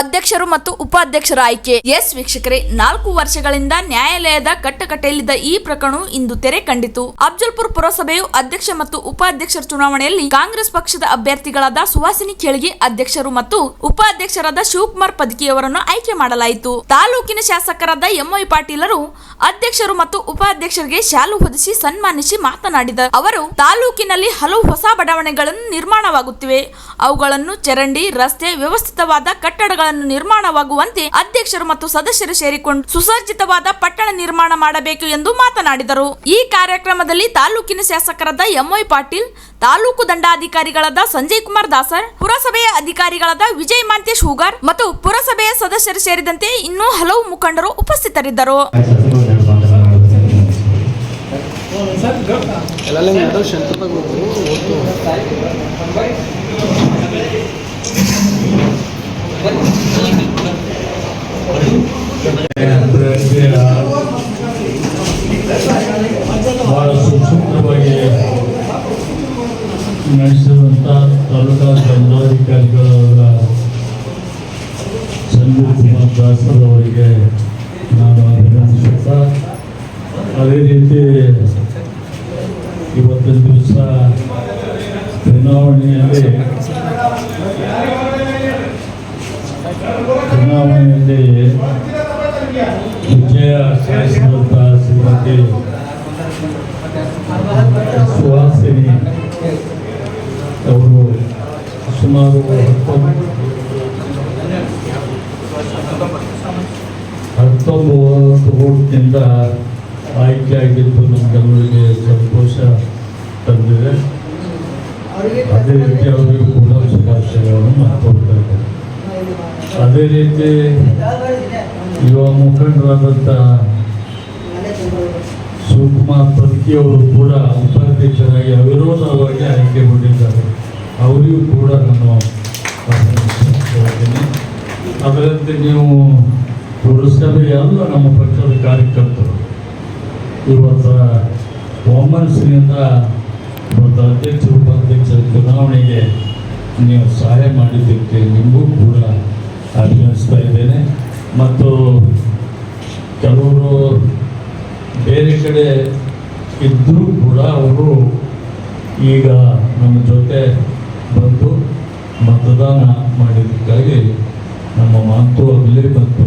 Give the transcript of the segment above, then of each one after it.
ಅಧ್ಯಕ್ಷರು ಮತ್ತು ಉಪಾಧ್ಯಕ್ಷರ ಆಯ್ಕೆ. ಎಸ್ ವೀಕ್ಷಕರೇ, ನಾಲ್ಕು ವರ್ಷಗಳಿಂದ ನ್ಯಾಯಾಲಯದ ಕಟ್ಟಕಟ್ಟೆಯಲ್ಲಿದ್ದ ಈ ಪ್ರಕರಣವು ಇಂದು ತೆರೆ ಕಂಡಿತು. ಅಫ್ಜಲ್ಪುರ್ ಪುರಸಭೆಯು ಅಧ್ಯಕ್ಷ ಮತ್ತು ಉಪಾಧ್ಯಕ್ಷರ ಚುನಾವಣೆಯಲ್ಲಿ ಕಾಂಗ್ರೆಸ್ ಪಕ್ಷದ ಅಭ್ಯರ್ಥಿಗಳಾದ ಸುಹಾಸಿನಿ ಖೇಳ್ಗಿ ಅಧ್ಯಕ್ಷರು ಮತ್ತು ಉಪಾಧ್ಯಕ್ಷರಾದ ಶಿವಕುಮಾರ್ ಪದಕಿಯವರನ್ನು ಆಯ್ಕೆ ಮಾಡಲಾಯಿತು. ತಾಲೂಕಿನ ಶಾಸಕರಾದ ಎಂವೈ ಪಾಟೀಲರು ಅಧ್ಯಕ್ಷರು ಮತ್ತು ಉಪಾಧ್ಯಕ್ಷರಿಗೆ ಶಾಲು ಹೊದಿಸಿ ಸನ್ಮಾನಿಸಿ ಮಾತನಾಡಿದ ಅವರು, ತಾಲೂಕಿನಲ್ಲಿ ಹಲವು ಹೊಸ ಬಡಾವಣೆಗಳನ್ನು ನಿರ್ಮಾಣವಾಗುತ್ತಿವೆ. ಅವುಗಳನ್ನು ಚರಂಡಿ, ರಸ್ತೆ, ವ್ಯವಸ್ಥಿತವಾದ ಕಟ್ಟಡಗಳನ್ನು ನಿರ್ಮಾಣವಾಗುವಂತೆ ಅಧ್ಯಕ್ಷರು ಮತ್ತು ಸದಸ್ಯರು ಸೇರಿಕೊಂಡು ಸುಸಜ್ಜಿತವಾದ ಪಟ್ಟಣ ನಿರ್ಮಾಣ ಮಾಡಬೇಕು ಎಂದು ಮಾತನಾಡಿದರು. ಈ ಕಾರ್ಯಕ್ರಮದಲ್ಲಿ ತಾಲೂಕಿನ ಶಾಸಕರಾದ ಎಂವೈ ಪಾಟೀಲ್, ತಾಲೂಕು ದಂಡಾಧಿಕಾರಿಗಳಾದ ಸಂಜಯ್ ಕುಮಾರ್ ದಾಸರ್, ಪುರಸಭೆಯ ಅಧಿಕಾರಿಗಳಾದ ವಿಜಯ್ ಮಾಂತೇಶ್ ಹೂಗಾರ್ ಮತ್ತು ಪುರಸಭೆಯ ಸದಸ್ಯರು ಸೇರಿದಂತೆ ಇನ್ನೂ ಹಲವು ಮುಖಂಡರು ಉಪಸ್ಥಿತರಿದ್ದರು ಶಂಕರ್ನಾಗ ಹೋಗ್ರು ಬಹಳ ಸುಸೂತ್ರವಾಗಿ ನಡೆಸಿದಂಥ ತಾಲೂಕಾ ದಂಡಾಧಿಕಾರಿಗಳವರ ಸಂಜೀವ್ ಕುಮಾರ್ ದಾಸರ್ ಅವರಿಗೆ ನಾನು ಅಭಿನಂದಿಸುತ್ತಾ, ಅದೇ ರೀತಿ ಇವತ್ತಿನ ದಿವಸ ಚುನಾವಣೆಯಲ್ಲಿ ಚುನಾವಣೆಯಲ್ಲಿ ವಿಜಯ ಸಾಧಿಸಿದಂಥ ಶ್ರೀಮತಿ ಸುಹಾಸಿನಿ ಅವರು ಸುಮಾರು ಹತ್ತೊಂಬತ್ತು ಓಟ್ನಿಂದ ಆಯ್ಕೆಯಾಗಿದ್ದು ನಮಗೆಲ್ಲರಿಗೆ ಸಂತೋಷ ತಂದಿದೆ. ಅದೇ ರೀತಿ ಅವರಿಗೂ ಕೂಡ ಶುಭಾಶಯಗಳನ್ನು ಇದ್ದಾರೆ ಅದೇ ರೀತಿ ಯುವ ಮುಖಂಡರಾದಂಥ ಶಿವಕುಮಾರ್ ಪತ್ಕಿಯವರು ಕೂಡ ಉಪಾಧ್ಯಕ್ಷರಾಗಿ ಅವಿರೋಧವಾಗಿ ಆಯ್ಕೆಗೊಂಡಿದ್ದಾರೆ ಅವರಿಗೂ ಕೂಡ ನಾನು ಅದರಂತೆ ನೀವು ಪುರಸಭೆಯ ಎಲ್ಲ ನಮ್ಮ ಪಕ್ಷದ ಕಾರ್ಯಕರ್ತರು ಇವತ್ತು ಒಮ್ಮನಸ್ಸಿನಿಂದ ಇವತ್ತು ಅಧ್ಯಕ್ಷ ಉಪಾಧ್ಯಕ್ಷರ ಚುನಾವಣೆಗೆ ನೀವು ಸಹಾಯ ಮಾಡಿದ್ದಕ್ಕೆ ನಿಮಗೂ ಕೂಡ ಅಭಿನಯಿಸ್ತಾ ಇದ್ದೇನೆ. ಮತ್ತು ಕೆಲವರು ಬೇರೆ ಕಡೆ ಇದ್ದರೂ ಕೂಡ ಅವರು ಈಗ ನಮ್ಮ ಜೊತೆ ಬಂದು ಮತದಾನ ಮಾಡಿದ್ದಕ್ಕಾಗಿ ನಮ್ಮ ಮಾತು ಆಗಲಿ ಮತ್ತು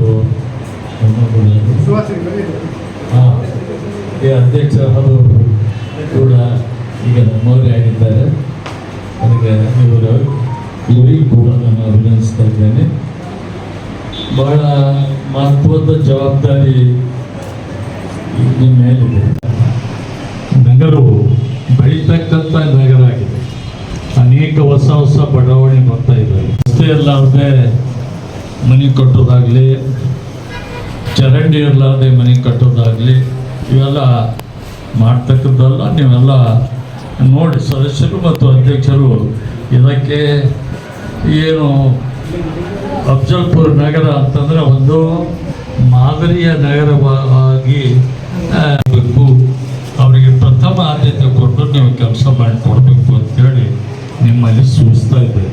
ಈ ಅಧ್ಯಕ್ಷರು ಕೂಡ ಈಗ ನಮ್ಮವರೇ ಆಗಿದ್ದಾರೆ. ಅದಕ್ಕೆ ಇವರು ಇವರಿಗೂ ಕೂಡ ನಾನು ಅಭಿನಂದಿಸ್ತಾ ಇದ್ದೇನೆ. ಬಹಳ ಮಹತ್ವದ ಜವಾಬ್ದಾರಿ ನಿಮ್ಮ ಮೇಲಿದೆ. ನಗರವು ಬೆಳೀತಕ್ಕಂಥ ನಗರ ಅನೇಕ ಹೊಸ ಹೊಸ ಬಡಾವಣೆ ಬರ್ತಾ ಇದ್ದಾವೆ ರಸ್ತೆ ಇರಲಾರ್ದೆ ಮನೆ ಕಟ್ಟೋದಾಗಲಿ, ಚರಂಡಿ ಇರಲಾರ್ದೆ ಮನೆ ಕಟ್ಟೋದಾಗಲಿ, ಇವೆಲ್ಲ ಮಾಡ್ತಕ್ಕದ್ದಲ್ಲ ನೀವೆಲ್ಲ ನೋಡಿ ಸದಸ್ಯರು ಮತ್ತು ಅಧ್ಯಕ್ಷರು, ಇದಕ್ಕೆ ಏನು ಅಫ್ಜಲ್ಪುರ್ ನಗರ ಅಂತಂದ್ರೆ ಒಂದು ಮಾದರಿಯ ನಗರವಾಗಿ ಬೇಕು. ಅವರಿಗೆ ಪ್ರಥಮ ಆದ್ಯತೆ ಕೊಟ್ಟು ನೀವು ಕೆಲಸ ಮಾಡಿಕೊಡ್ಬೇಕು. ಅಂತೇಳಿ ನಿಮ್ಮಲ್ಲಿ ಸೂಚಿಸ್ತಾ ಇದ್ದೇನೆ